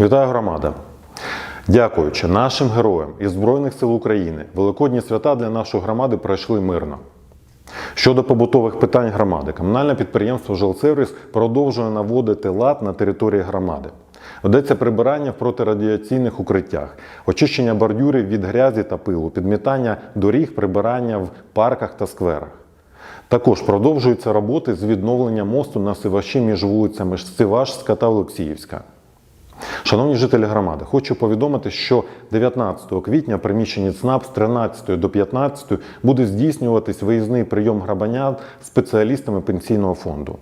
Вітаю громада! Дякуючи нашим героям із Збройних сил України, великодні свята для нашої громади пройшли мирно. Щодо побутових питань громади, комунальне підприємство «Жилсервіс» продовжує наводити лад на території громади. Ведеться прибирання в протирадіаційних укриттях, очищення бордюрів від грязі та пилу, підмітання доріг, прибирання в парках та скверах. Також продовжуються роботи з відновлення мосту на Сиваші між вулицями Сивашська та Олексіївська. Шановні жителі громади, хочу повідомити, що 19 квітня в приміщенні ЦНАП з 13 до 15 буде здійснюватись виїзний прийом грабанят спеціалістами пенсійного фонду.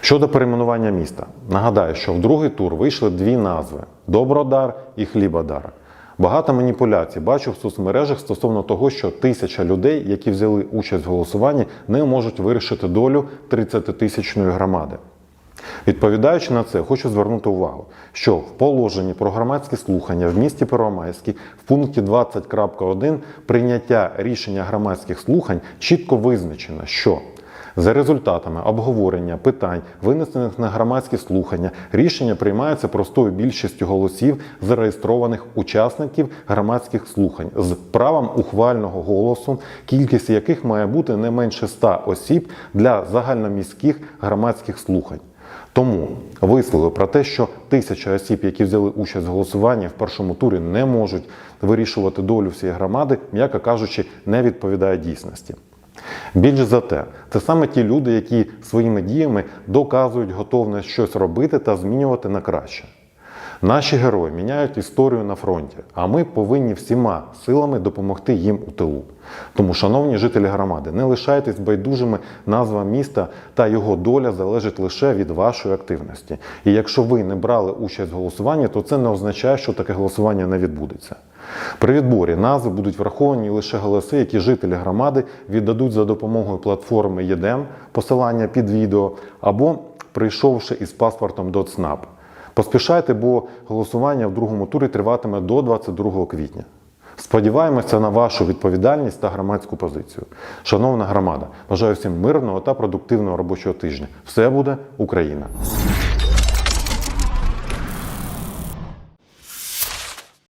Щодо перейменування міста, нагадаю, що в другий тур вийшли дві назви: Добродар і Хлібодар. Багато маніпуляцій бачу в соцмережах стосовно того, що тисяча людей, які взяли участь в голосуванні, не можуть вирішити долю 30-тисячної громади. Відповідаючи на це, хочу звернути увагу, що в положенні про громадські слухання в місті Первомайській в пункті 20.1 прийняття рішення громадських слухань чітко визначено, що за результатами обговорення питань, винесених на громадські слухання, рішення приймається простою більшістю голосів зареєстрованих учасників громадських слухань з правом ухвального голосу, кількість яких має бути не менше 100 осіб для загальноміських громадських слухань. Тому вислови про те, що тисяча осіб, які взяли участь в голосуванні в першому турі, не можуть вирішувати долю всієї громади, м'яко кажучи, не відповідає дійсності. Більш за те, це саме ті люди, які своїми діями доказують готовність щось робити та змінювати на краще. Наші герої міняють історію на фронті, а ми повинні всіма силами допомогти їм у тилу. Тому, шановні жителі громади, не лишайтесь байдужими, назва міста та його доля залежить лише від вашої активності. І якщо ви не брали участь в голосуванні, то це не означає, що таке голосування не відбудеться. При відборі назви будуть враховані лише голоси, які жителі громади віддадуть за допомогою платформи ЄДЕМ, посилання під відео, або прийшовши із паспортом до ЦНАП. Поспішайте, бо голосування в другому турі триватиме до 22 квітня. Сподіваємося на вашу відповідальність та громадську позицію. Шановна громада, бажаю всім мирного та продуктивного робочого тижня. Все буде Україна!